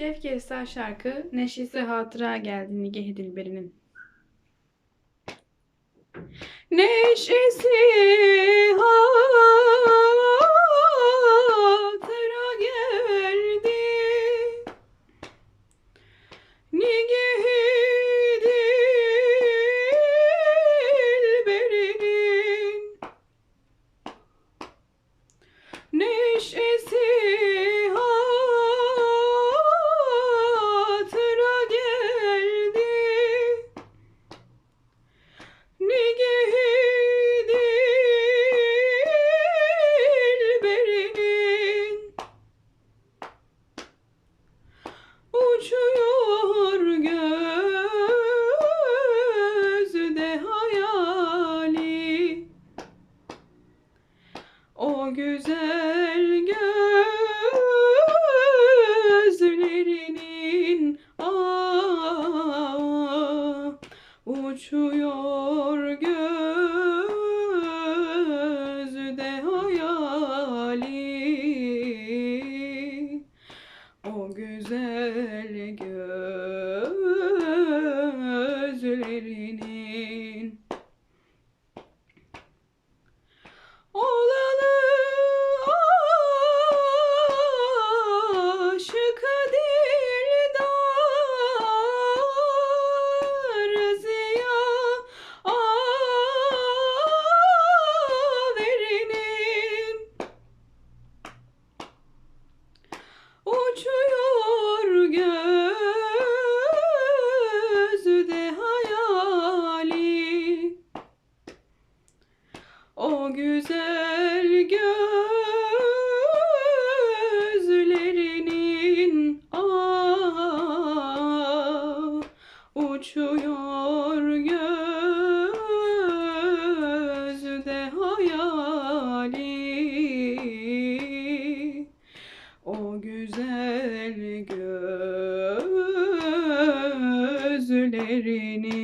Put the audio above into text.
Şevkesar şarkı Neşesi Hatıra geldi Nigeh Dilberi'nin. Neşesi güzel gözlerinin ah uçuyor gözde hayali. O güzel gözlerinin o güzel gözlerinin ah uçuyor gözde hayali. O güzel gözlerinin